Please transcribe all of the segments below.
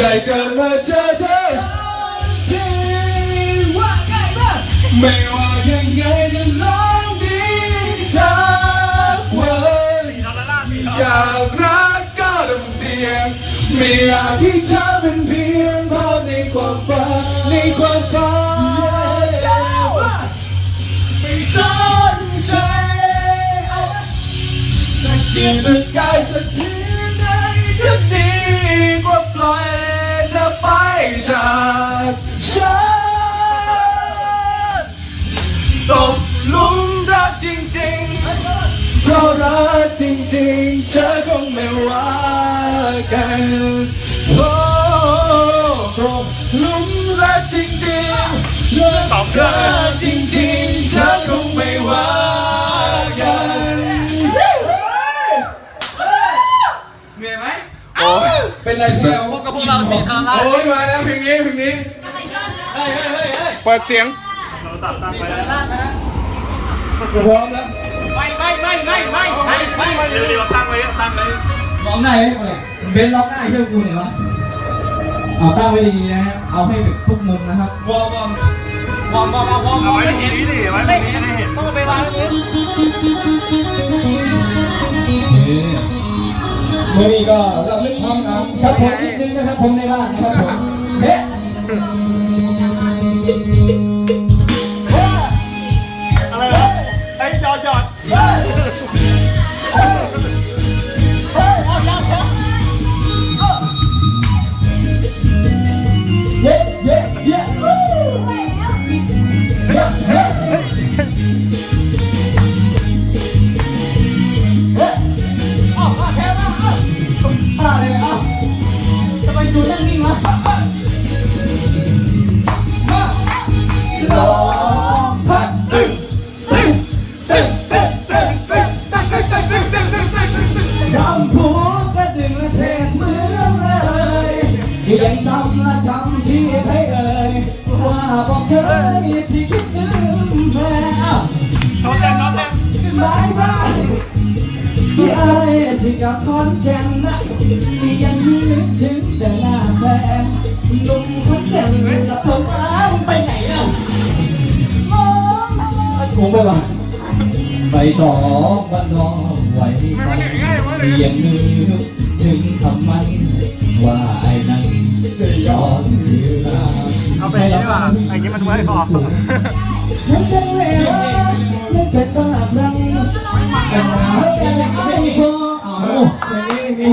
ได้เกิดมาเจอเธอชีว่าไงบ้างไม่ว่ายังไงจะลองดีสักวันอยากรักก็ต้องเสี่ยงไม่อยากให้เธอเป็นเพียงภาพในความฝันในความฝันเจ้าอะไม่สนใจจะเกลียร่างกายสัก คงไม่ว่ากันโอ้ตกหลุมรักจริงๆรักเธอจริงๆเธอคงไม่ว่ากันเหนื่อยไหมโอ้ยเป็นไรเซลพบกับพวกเราสีทาราโอ้ยมาแล้วเพลงนี้เพลงนี้เฮ้ยเฮ้ยเฮ้ยเปิดเสียงสีทารานะพร้อมแล้วไม่ไม่ไม่ไม่ไม่ไม่ไม่เดี๋ยวเดี๋ยวตั้งไว้ตั้งไว้ร้องได้ไหมอะไรเลยเบนร้องได้าเชื่อกูหน่อยวะเอาตั้งไว้ดีๆนะฮะเอาให้ทุกมุมนะครับวอร์มวอร์มวอร์มวอร์มวอร์มเอาไว้ไม่ตรงเห็นนี้ดิเอาไว้ตรไม่งนี้เห็นให้เห็นต้องไปวางตรงนี้มือนี้ก็ระลึกความหลังครับผมนิดนึงนะครับผมในบ้านนะครับผมเฮ้ สิกับคอนแก่นนะที่ยังนึกถึงแต่หน้าแฟนหนุ่มคนแก่นกับผมอ้าวไปไหนอะมองผมไปวะไปต่อบ้านนอกไว้สักที่ยังนึกถึงคำมันว่าไอ้นั้นจะย้อนคืนมาเอาไปอย่างนี้ดีกว่าไอ้นี้มันไว้คอฉันจะเวลาไม่เป็นบ้าลัง นี้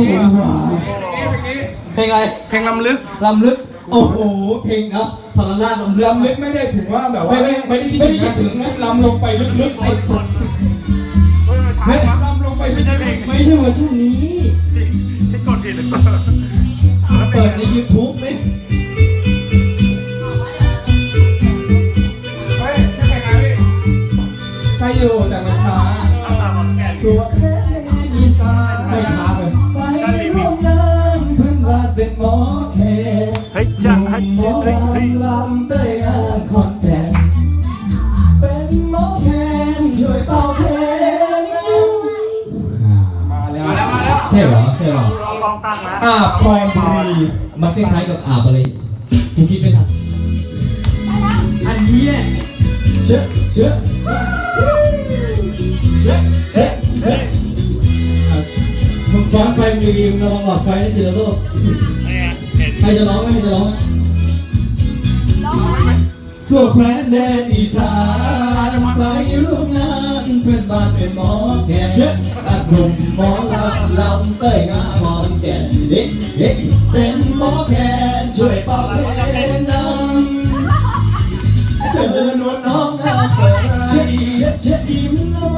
เพลงอะไรเพลงลำลึกลำลึก โอ้โห เพลงเนาะพลาราชลำลึกลำลึกไม่ได้ถึงว่าแบบว่าไม่ไม่ไม่ได้คิดไม่ได้คิดถึถึงงนะลำลงไปลึกๆไอ้สัตว์ไม่ลำลงไปลึกๆไม่ใช่เวอร์ชันนี้ที่กดผิดเปิดใน YouTube ไหม ช่เหรอใช่เหรอลองลองตั้งนะอาบพรบุรีมันคล้ายๆกับอาบอะไรกูคิดไม่ทันอันนี้เนี่ยเจ๊ะเจ๊ะเจ๊ะเจ๊ะเจ๊ะอะมึงฟ้อนไฟมีรีมระวังหลอดไฟนะเจอโลกเนี่ยเห็นใครจะร้องไหมใครจะร้องไหมทั่วแคว้นแดนอีสานไปร่วมงานเพื่อนบ้านเป็นหมอแก่เช็ดตัด หนุ่มหมอลำลำเต้ยงาหอนแก่นเด็กเด็กเป็นหมอแก่ช่วยเป่าเพลงนำเจอนวลน้องอาเปิดเช็ดเช็ดเช็ดยิ้มละไม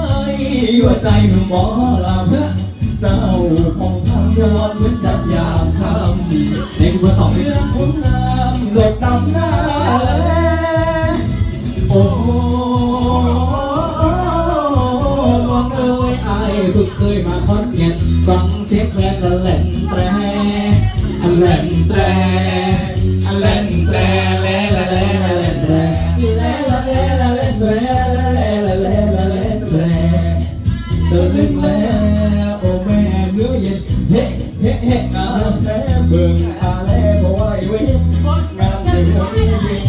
หัวใจหนุ่มหมอลำเจ้าของทำยอดเหมือนจัดยามคำในกูสองเรื่องคุณงามโดดดำหน้า เฮ้เฮ้เฮ้งานแท้เบิ่งอาเล่เบ่ไหวเว้ยงานเต็มหัวจริง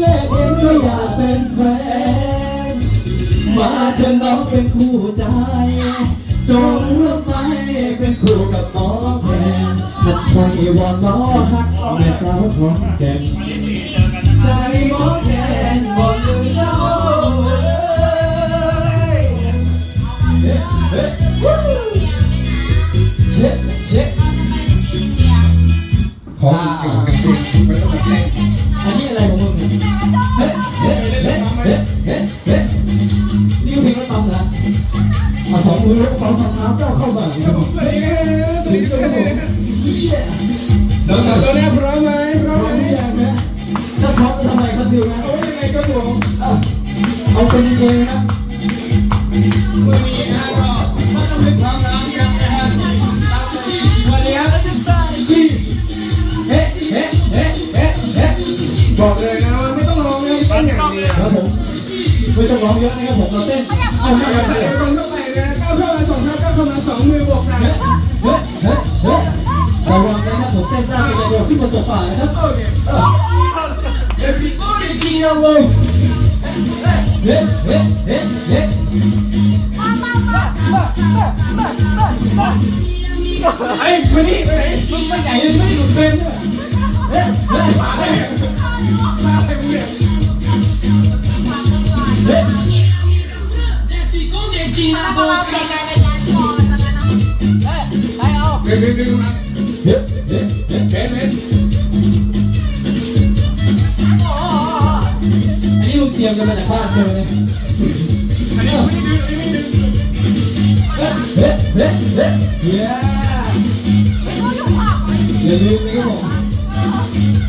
เล่นเองก็อยากเป็นแฟนมาเชิญน้องเป็นคู่ใจ จงเลือกไปเป็นคู่กับน้องแทนนั่นคอยว่าน้องหักแม่สาวของ เอาเป็นดีนะวันนี้นะก็ไม่ต้องเป็นความน้ำยังนะฮะวันนี้ครับที่เฮ้เฮ้เฮ้เฮ้เฮ้บอกเลยนะว่าไม่ต้องร้องนะเต้นอย่างเดียวครับผมไม่ต้องร้องเยอะนะครับผมเราเต้นเอาหน้าเอามาใส่เฮ้คนเข้าไปนะก้าวเข้ามาสองเท้าก้าวเข้ามาสองมือบวกกันเฮ้เฮ้เฮ้ระวังนะครับผมเต้นได้เลยเดี๋ยวขึ้นมาตกป่านะครับโอเค ไอ้มานี่ไปไหนมึงไม่ใหญ่เลยไม่ได้หลุดเฟรมด้ยเฮ้เฮ้มาเลยมาเลยมึงเนี่ยเฮ้เดินเดินเดินมาเฮ้เฮ้เฮ้ ยมกันมาจากบ้านใช่ไหมเนี่ยอันนี้ไม่ดึงอันนี้ไม่ดึงเฮ้เฮ้เฮ้เฮ้เย้อย่าลืมนะครับผม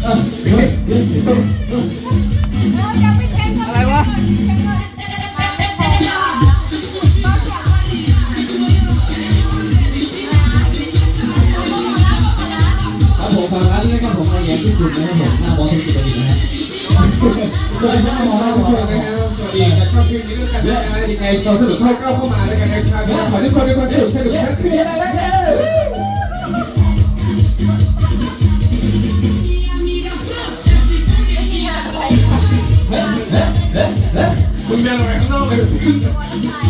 เอ้าเฮ้เฮ้เฮ้เฮ้อะไรวะครับผมฝากร้านนี้นะครับผมในแง่ที่สุดนะครับผมหน้าบอสทุกจุดเลยนะฮะ สวัสดีครับหมอสทุกวัคนสดีนะครับสวัสดีกับช่องคลิปนี้ด้วยกันนะยังไงเราสนุกเข้าก้าเข้ามาแล้วกันนะครับขอทุกคนทุกคนสนุกสนุกกันขึ้นได้แล้วกันมึงเดินออกไปข้างนอกไป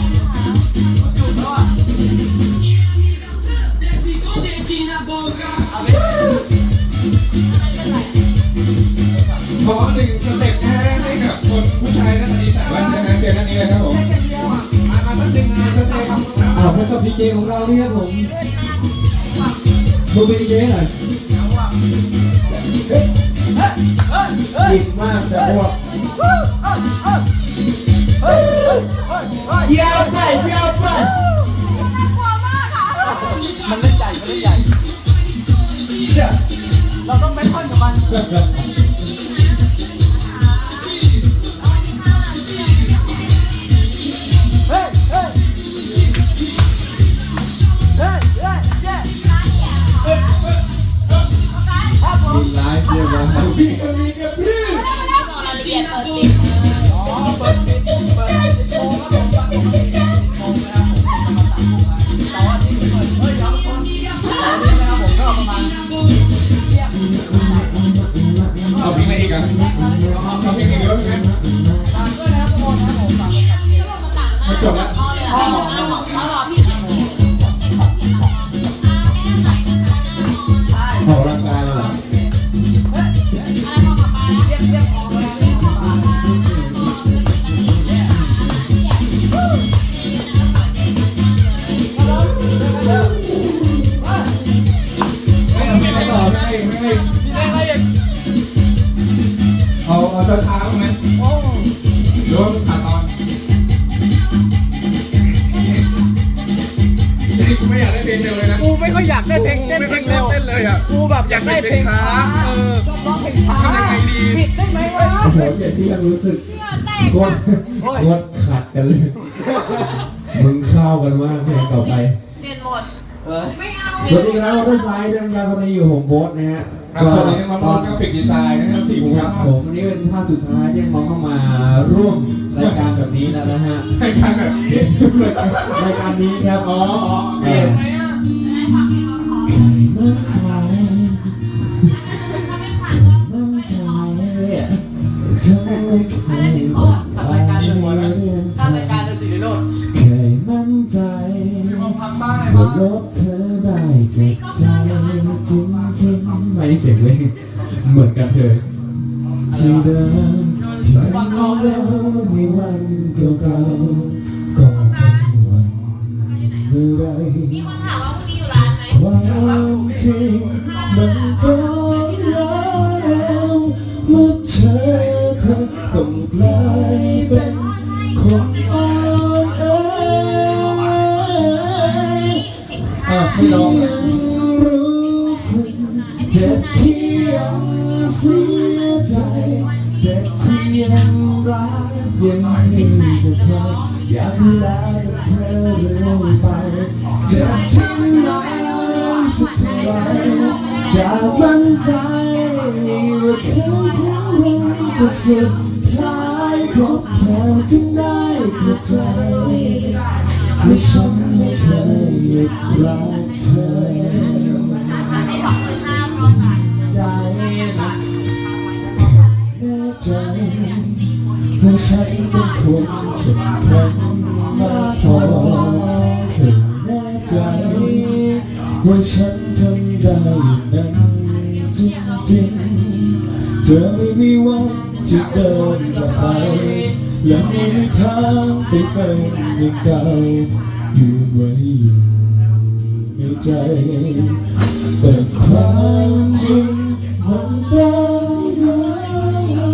เจของเรานี่ครับผมดูเป็นเจหน่อยอิ่มมากแต่อ้วกเยี่ยมไปเยี่ยมไปมันเล่นใหญ่มันเล่นใหญ่เชี่ยเราต้องไปท่อนกับมัน เอาเพลงอะไรอีกอะเอาเอาเพลงอีกเยอะไหมฝากด้วยนะครับทุกคนนะครับผมฝากด้วยครับมาจบแล้วอ๋อะกูแบบอยากได้เพลงช้าเออชอบร้องเพลงช้าทำยังไงดีปิดได้ไหมวะโอ้โหเจ็บที่ยังรู้สึกโคตรโคตรขัดกันเลย มึงเข้ากันมากเพลงต่อไป เปลี่ยนหมดเออไม่เอาสวัสดีครับวอเตอร์ไซด์ท่านการตอนนี้อยู่ผมโบ๊ทนะฮะครับสวัสดีน้องมอนกราฟิกดีไซน์นะครับสี่โมงคครัรับบผมวันนี้เป็นภาคสุดท้ายที่น้องเข้ามาร่วมรายการแบบนี้แล้วนะฮะให้การแบบนี้รายการนี้ครับอ๋ออ๋อ อยากดูแลแต่เธอเรื่อยไปเจ็บที่ไหนสักเท่าไรจากมั่นใจว่าแค่แค่วันก็สุดท้ายพบเธอจึงได้เข้าใจว่าฉันไม่เคยหยุดรัก ไปเป็นอย่เก่าอยู่ไว้อยู่ในใจแต่ความจริงมันต้องยั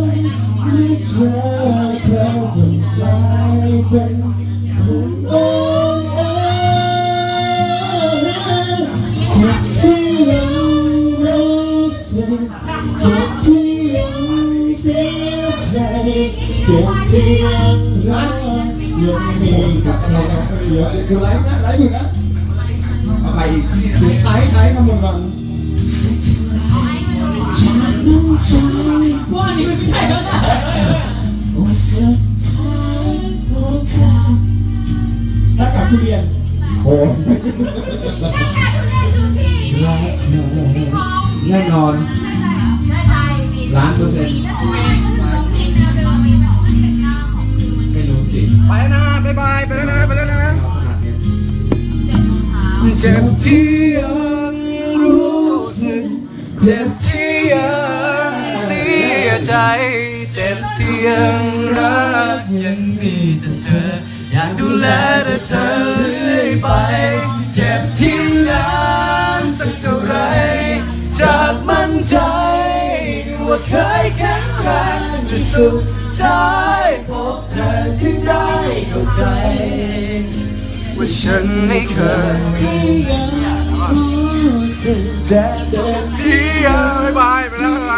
งมีเธอเธอต้องกลายเป็นคนอ่อนแอเจ็บที่ยังรู้สึกเจ็บที่ยังเสียใจเจ็บที่ยังรัก ยังมีกับเธอเยอะคือไลฟ์นะไลฟ์อยู่นะเอาไปอีกเสียงไอ้ไอ้ทำหมดก่อนพวกอันนี้มันไม่ใช่แล้วนะว่าสุดท้ายพบเธอหน้ากากทุเรียนโอ้รักเธอแน่นอนล้านเปอร์เซ็นต์ เจ็บที่ยังรู้สึก เจ็บที่ยังเสียใจ เจ็บที่ยังรักยังมีแต่เธอ อยากดูแลแต่เธอเรื่อยไป เจ็บที่นานสักเท่าไรจากมั่นใจว่าเคยแข็งแรงแต่สุดท้ายพบเธอจึงได้เข้าใจ ว่าฉันไม่เคยที่จะรู้สึกแต่ที่ยังไม่ไปไปแล้วไป